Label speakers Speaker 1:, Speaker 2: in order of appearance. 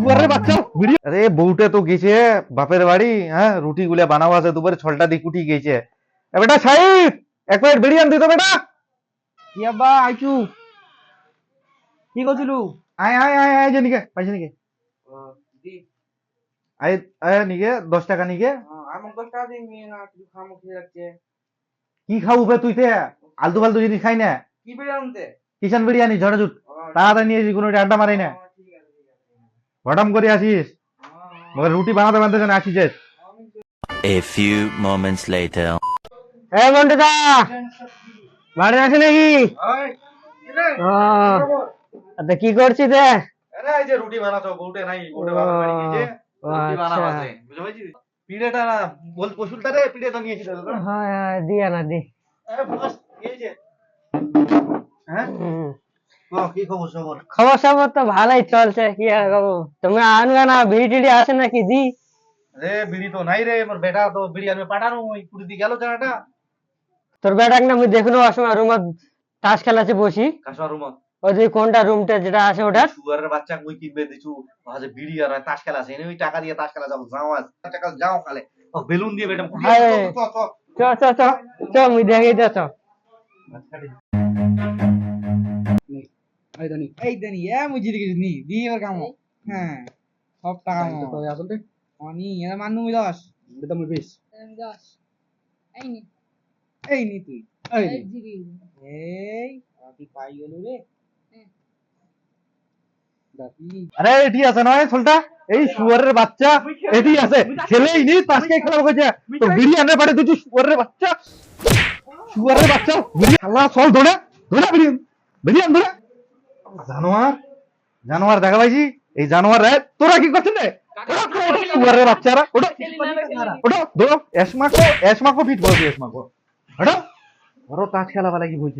Speaker 1: শুয়ারের বাচ্চা আরে বউটা তো গেছে বাপের বাড়ি হ্যাঁ রুটি গুলা বানাও আছে দুপুরে ছলটা দিয়ে কুটি গেছে। বেটা এক প্লেট বিড়ি আন দিত বেটা।
Speaker 2: কি আব্বা আইছু কি করছিলু?
Speaker 1: আয় আয় আয় আয় যে নিকে পাইছে নিকে আয় আয় নিকে দশ টাকা নিকে
Speaker 2: আমার দশ টাকা নিয়ে না কিছু খামো খেয়ে যাচ্ছে।
Speaker 1: কি খাব বে তুই তে? আলতু ফালতু জিনিস খাই না।
Speaker 2: কি আনতে?
Speaker 1: কিষান বিরিয়ানি ঝড়ে জুট তাড়াতাড়ি নিয়ে কোনো আড্ডা মারাই না। হঠাম করে আসিস। মগর রুটি বানাতে বানাতে যেন আসিস
Speaker 3: এ few মোমেন্টস later.
Speaker 4: এ মন্টুদা বাড়ি আছে নাকি? তা কি করছিস রে?
Speaker 1: আরে এই যে রুটি বানাতো বউটে নাই বউটে বাবা বাড়ি গেছে রুটি
Speaker 4: আচ্ছা।
Speaker 1: আছে বুঝতে পারছিস? পিড়েটা না বল পশুলটা রে নিয়েছিল তো
Speaker 4: হ্যাঁ হ্যাঁ, দিয়া না দি।
Speaker 1: আরে এই যে। হ্যাঁ? খবর সবর?
Speaker 4: তো ভালোই চলছে কি আর খবর তুমি আনবে না বিড়ি টিড়ি আসে নাকি দি
Speaker 1: রে বিড়ি তো নাই রে মোর বেটা তো বিড়ি আনবে পাঠানো। ওই কুড়ি দি গেল জানাটা
Speaker 4: তোর বেটাকে না আমি দেখল অসময় রুমত তাস খেলাছে বসি।
Speaker 1: কাশোয়া রুম।
Speaker 4: ওই যে কোনটা রুমটা যেটা আছে ওটা
Speaker 1: সুগারের বাচ্চা মুই কিনবে দিছু ভাজে বিড়ি আর তাস খেলা আছে এনে ওই টাকা দিয়ে তাস খেলা যাব যাও আজ। টাকা যাও কালে। ও বেলুন দিয়ে বেটা
Speaker 4: হায়।
Speaker 1: চ চ
Speaker 4: চ চ। মুই দেখি দে চ।
Speaker 2: এই দানি এই দানি এ জিতে গেছি নি দি এবার কামো। হ্যাঁ সব টাকা মো
Speaker 1: আসলে
Speaker 2: অনি এর মান নুমি দশ
Speaker 1: এটা মুই বেশ
Speaker 5: দশ এই নে।
Speaker 2: এই নি তুই এই
Speaker 5: এই
Speaker 2: নি।
Speaker 5: জিবি
Speaker 2: এই তুই পাই গেল রে
Speaker 1: আরে এটি আছে নয় ছোলটা এই শুয়ারের বাচ্চা এটি আছে। ছেলেই নি তাসকে খেলা কইছে তো বিড়ি আনবে পারে তুই শুয়ারের বাচ্চা। শুয়ারের বাচ্চা বিড়ি খালা চল ধরে ধরে বিড়ি আন। ধরে জানোয়ার? জানোয়ার দেখা পাইছি? এই জানোয়ার রে তোরা কি করছিস রে? সুয়ারের বাচ্চারা ওটা ওটা ধরো এসমাকো এসমাকো ফিট বলছি এসমাকো ওটা ধরো তাস খেলা বেলা কি বলছি